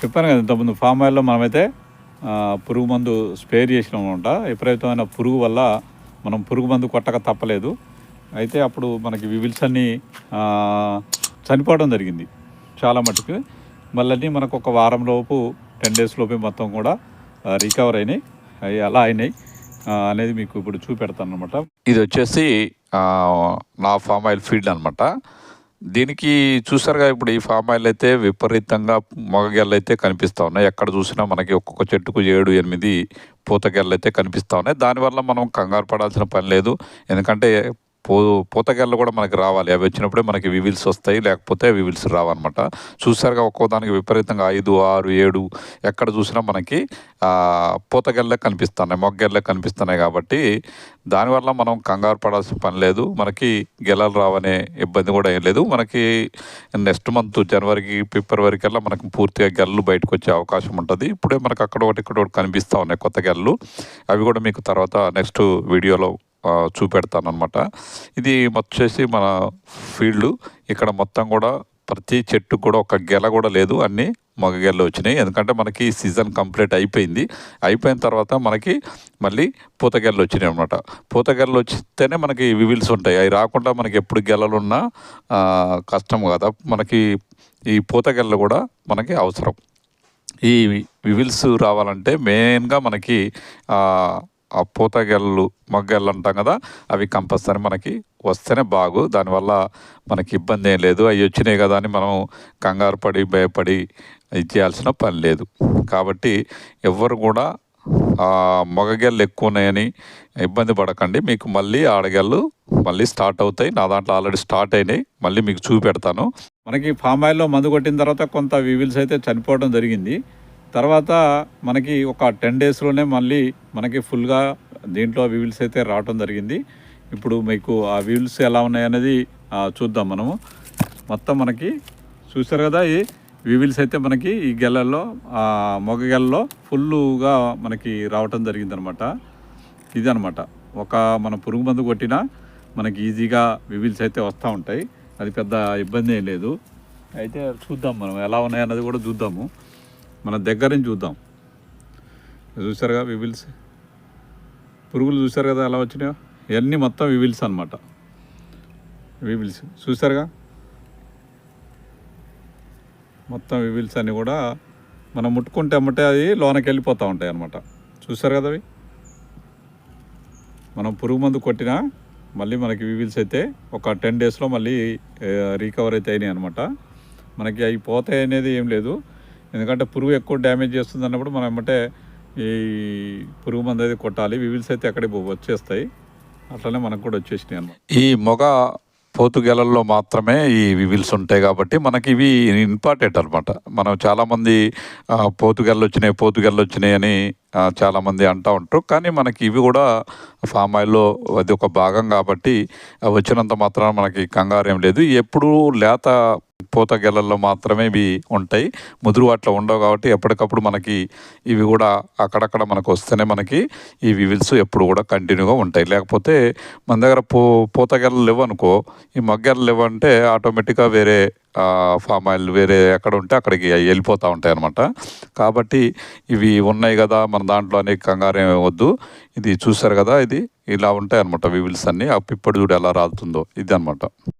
చెప్పాను కదా ఇంతకుముందు ఫామ్ ఆయిల్లో మనమైతే పురుగు మందు స్పేర్ చేసినాం అనమాట విపరీతమైన పురుగు వల్ల మనం పురుగు మందు కొట్టక తప్పలేదు. అయితే అప్పుడు మనకి వివిల్స్ అన్నీ చనిపోవడం జరిగింది చాలా మటుకు. మళ్ళీ మనకు ఒక వారం లోపు టెన్ డేస్ లోపే మొత్తం కూడా రికవర్ అయినాయి. అవి అలా అయినాయి. అనేది మీకు ఇప్పుడు చూపెడతాను అనమాట ఇది వచ్చేసి నా ఫామ్ ఆయిల్ ఫీల్డ్ అనమాట దీనికి చూసారుగా ఇప్పుడు ఈ ఫామ్ ఆయిల్ అయితే విపరీతంగా మగగెళ్ళు అయితే కనిపిస్తూ ఉన్నాయి. ఎక్కడ చూసినా మనకి ఒక్కొక్క చెట్టుకు ఏడు ఎనిమిది పూతగెళ్ళు అయితే కనిపిస్తూ ఉన్నాయి. దానివల్ల మనం కంగారు పడాల్సిన పని లేదు. ఎందుకంటే పో పూతగెళ్ళు కూడా మనకి రావాలి. అవి వచ్చినప్పుడే మనకి వివిల్స్ వస్తాయి లేకపోతే వివిల్స్ రావన్నమాట. చూసారుగా ఒక్కో దానికి విపరీతంగా ఐదు ఆరు ఏడు ఎక్కడ చూసినా మనకి ఆ, కనిపిస్తున్నాయి మొగ్గెళ్ళే కనిపిస్తున్నాయి కాబట్టి దానివల్ల మనం కంగారు పడాల్సిన పని లేదు. మనకి గెలలు రావనే ఇబ్బంది కూడా ఏం లేదు. మనకి నెక్స్ట్ మంత్ జనవరికి ఫిబ్రవరి కల్లా మనకి పూర్తిగా గెలలు బయటకు వచ్చే అవకాశం ఉంటుంది. ఇప్పుడే మనకు అక్కడ ఒకటి ఇక్కడ ఒకటి కనిపిస్తూ ఉన్నాయి కొత్త గెలలు. అవి కూడా మీకు తర్వాత నెక్స్ట్ వీడియోలో చూపెడతాను అనమాట ఇది వచ్చేసి మన ఫీల్డ్. ఇక్కడ మొత్తం కూడా ప్రతి చెట్టు కూడా ఒక గెల కూడా లేదు. అన్నీ మగ గెలలు వచ్చినాయి. ఎందుకంటే మనకి సీజన్ కంప్లీట్ అయిపోయింది. అయిపోయిన తర్వాత మనకి మళ్ళీ పూతగెలలు వచ్చినాయి అనమాట పూతగెలలు వచ్చితేనే మనకి వివిల్స్ ఉంటాయి. అవి రాకుండా మనకి ఎప్పుడు గెలలు ఉన్నా కష్టం కదా. మనకి ఈ పూతగెలలు కూడా మనకి అవసరం. ఈ వివిల్స్ రావాలంటే మెయిన్గా మనకి ఆ, పూతగెళ్ళు మగ్గెళ్ళు అంటాం కదా అవి కంపల్సరీ మనకి వస్తేనే బాగు. దానివల్ల మనకి ఇబ్బంది ఏం లేదు. అవి వచ్చినాయి కదా అని మనం కంగారు పడి భయపడి చేయాల్సిన పని లేదు. కాబట్టి ఎవ్వరు కూడా ఆ, మగగెళ్ళు ఎక్కువ ఉన్నాయని ఇబ్బంది పడకండి. మీకు మళ్ళీ ఆడగెళ్ళు మళ్ళీ స్టార్ట్ అవుతాయి. నా దాంట్లో ఆల్రెడీ స్టార్ట్ అయినాయి. మళ్ళీ మీకు చూపెడతాను. మనకి ఫామ్ ఆయిల్లో మందు కొట్టిన తర్వాత కొంత వివిల్స్ అయితే చనిపోవడం జరిగింది. తర్వాత మనకి ఒక టెన్ డేస్లోనే మళ్ళీ మనకి ఫుల్గా దీంట్లో వివిల్స్ అయితే రావటం జరిగింది. ఇప్పుడు మీకు ఆ వీల్స్ ఎలా ఉన్నాయనేది చూద్దాం మనము. మొత్తం మనకి చూసారు కదా ఈ వివిల్స్ అయితే మనకి ఈ గెలల్లో మొగ గెలలో ఫుల్గా మనకి రావటం జరిగిందనమాట. ఇదనమాట. ఒక మన పురుగు మందు కొట్టినా మనకి ఈజీగా వివిల్స్ అయితే వస్తూ ఉంటాయి. అది పెద్ద ఇబ్బంది ఏం లేదు. అయితే చూద్దాం మనం ఎలా ఉన్నాయన్నది కూడా చూద్దాము. మన దగ్గర నుంచి చూద్దాం. చూసారుగా వివిల్స్? పురుగులు చూసారు కదా ఎలా వచ్చినాయో? ఇవన్నీ మొత్తం వివిల్స్ అనమాట వివిల్స్. చూసారుగా మొత్తం వివిల్స్ అన్నీ కూడా మనం ముట్టుకుంటే అమ్మటే అది లోనకి వెళ్ళిపోతూ ఉంటాయి అనమాట చూసారు కదా అవి? మనం పురుగు మందు కొట్టినా మళ్ళీ మనకి వివిల్స్ అయితే ఒక టెన్ డేస్లో మళ్ళీ రీకవర్ అయితే అయినాయి అనమాట మనకి అవి పోతాయి అనేది ఏం లేదు. ఎందుకంటే పురుగు ఎక్కువ డ్యామేజ్ చేస్తుంది అన్నప్పుడు మనం ఏమంటే ఈ పురుగు మందు అయితే కొట్టాలి వివిల్స్ అయితే అక్కడికి వచ్చేస్తాయి. అట్లనే మనకు కూడా వచ్చేసినాయి అనమాట ఈ మొగ పోతుగెలల్లో మాత్రమే ఈ వివిల్స్ ఉంటాయి కాబట్టి మనకి ఇవి ఇంపార్టెంట్ అనమాట మనం చాలామంది పోతుగెళ్ళు వచ్చినాయి పోతుగెళ్ళు వచ్చినాయి అని చాలామంది అంటూ ఉంటారు. కానీ మనకి ఇవి కూడా ఫామ్ ఆయిల్లో అది ఒక భాగం కాబట్టి అవి వచ్చినంత మాత్రాన మనకి కంగారు ఏం లేదు. ఎప్పుడు లేత పూత గెలల్లో మాత్రమే ఇవి ఉంటాయి. ముదురు అట్లా ఉండవు కాబట్టి ఎప్పటికప్పుడు మనకి ఇవి కూడా అక్కడక్కడ మనకు వస్తేనే మనకి ఈ వివిల్స్ ఎప్పుడు కూడా కంటిన్యూగా ఉంటాయి. లేకపోతే మన దగ్గర పూ పూత గెలలు లేవనుకో ఈ మగ్గెలలు లేవంటే ఆటోమేటిక్గా వేరే ఫామ్ ఆయిల్ వేరే ఎక్కడ ఉంటే అక్కడికి అవి వెళ్ళిపోతూ ఉంటాయి అనమాట కాబట్టి ఇవి ఉన్నాయి కదా మన దాంట్లో అనేక కంగారం వద్దు. ఇది చూసారు కదా ఇది? ఇలా ఉంటాయి అనమాట వివిల్స్ అన్నీ. ఆ పిప్పటి చూడు ఎలా రాలుతుందో. ఇది అనమాట